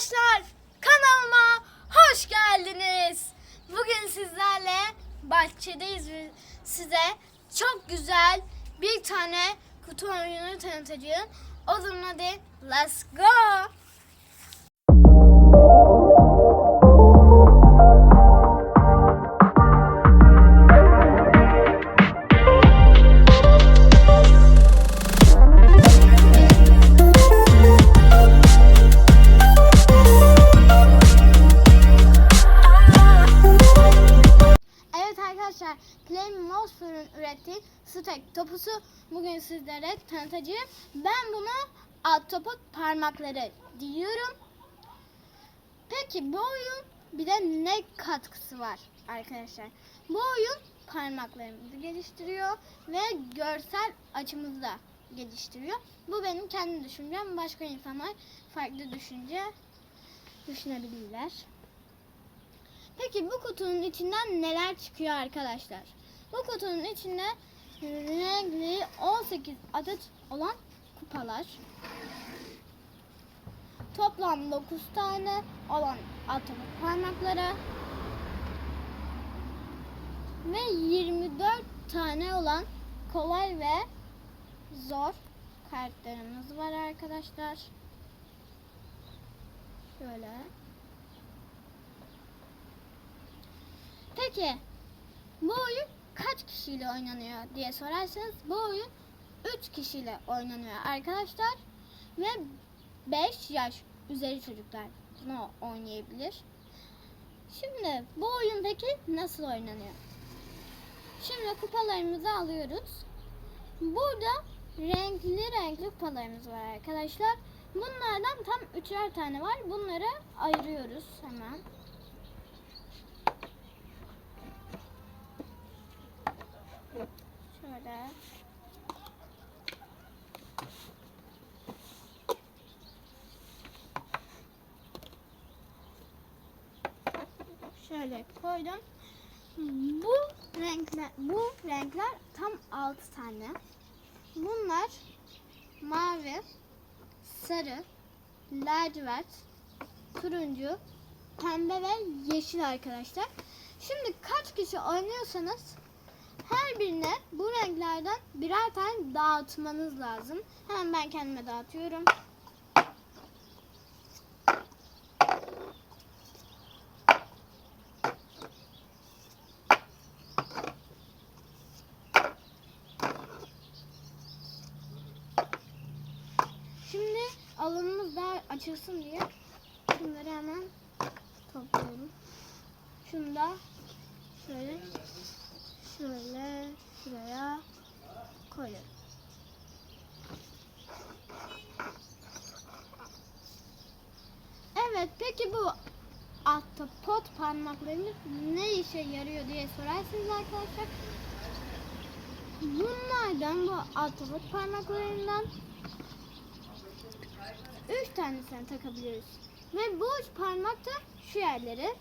arkadaşlar kanalıma hoş geldiniz. Bugün sizlerle bahçedeyiz ve size çok güzel bir tane kutu oyunu tanıtacağım. O zaman hadi let's go. Stack topusu bugün sizlere tanıtacağım. Ben buna Autopot parmakları diyorum. Peki bu oyun bir de ne katkısı var arkadaşlar? Bu oyun parmaklarımızı geliştiriyor ve görsel açımızı da geliştiriyor. Bu benim kendi düşüncem. Başka insanlar farklı düşünce düşünebilirler. Peki bu kutunun içinden neler çıkıyor arkadaşlar? Bu kutunun içinde renkli 18 adet olan kupalar. Toplam 9 tane olan atom parmakları ve 24 tane olan kolay ve zor kartlarımız var arkadaşlar. Şöyle. Peki bu oyun kaç kişiyle oynanıyor diye sorarsanız bu oyun 3 kişiyle oynanıyor arkadaşlar ve 5 yaş üzeri çocuklar bunu oynayabilir. Şimdi bu oyun peki nasıl oynanıyor? Şimdi kupalarımızı alıyoruz. Burada renkli renkli kupalarımız var arkadaşlar. Bunlardan tam üçer tane var. Bunları ayırıyoruz hemen. Şöyle. Şöyle koydum. Bu renkler bu renkler tam 6 tane. Bunlar mavi, sarı, lacivert, turuncu, pembe ve yeşil arkadaşlar. Şimdi kaç kişi oynuyorsanız her birine bu renklerden birer tane dağıtmanız lazım. Hemen ben kendime dağıtıyorum. Şimdi alanımız daha açılsın diye şunları hemen topluyorum. Şunu da şöyle şöyle şuraya koyuyorum. Evet peki bu ahtapot parmaklarımız ne işe yarıyor diye sorarsınız arkadaşlar. Bunlardan bu ahtapot parmaklarından 3 tanesini takabiliyoruz. Ve bu üç parmak da şu yerleri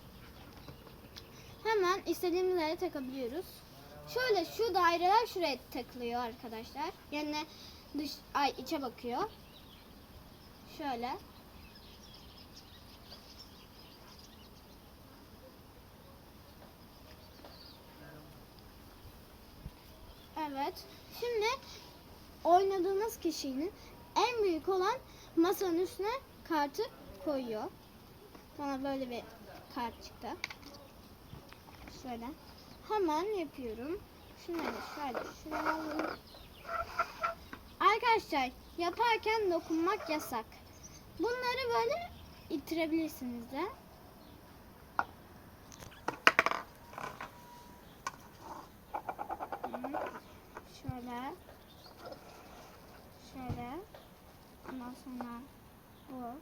hemen istediğimiz yere takabiliyoruz. Şöyle şu daireler şuraya takılıyor arkadaşlar. Yani dış ay içe bakıyor. Şöyle. Evet. Şimdi oynadığımız kişinin en büyük olan masanın üstüne kartı koyuyor. Bana böyle bir kart çıktı. Şöyle. Hemen yapıyorum. Şunları şöyle şuraya alalım. Arkadaşlar yaparken dokunmak yasak. Bunları böyle ittirebilirsiniz de. Hı. Şöyle. Şöyle. Ondan sonra bu.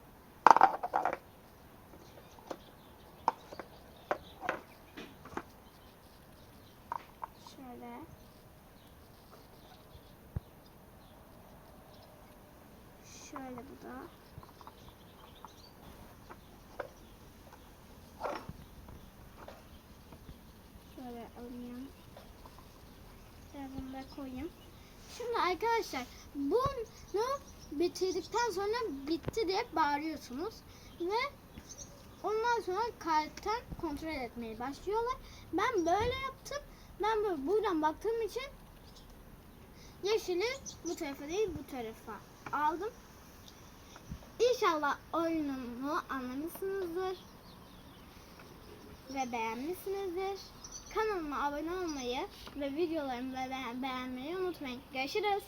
Şöyle. Şöyle bu da. Şöyle alayım. Şöyle bunu da koyayım. Şimdi arkadaşlar bunu bitirdikten sonra bitti diye bağırıyorsunuz ve ondan sonra karttan kontrol etmeye başlıyorlar. Ben böyle yaptım. Ben böyle buradan baktığım için yeşili bu tarafa değil bu tarafa aldım. İnşallah oyunumu anlamışsınızdır ve beğenmişsinizdir. Kanalıma abone olmayı ve videolarımı be- beğenmeyi unutmayın. Görüşürüz.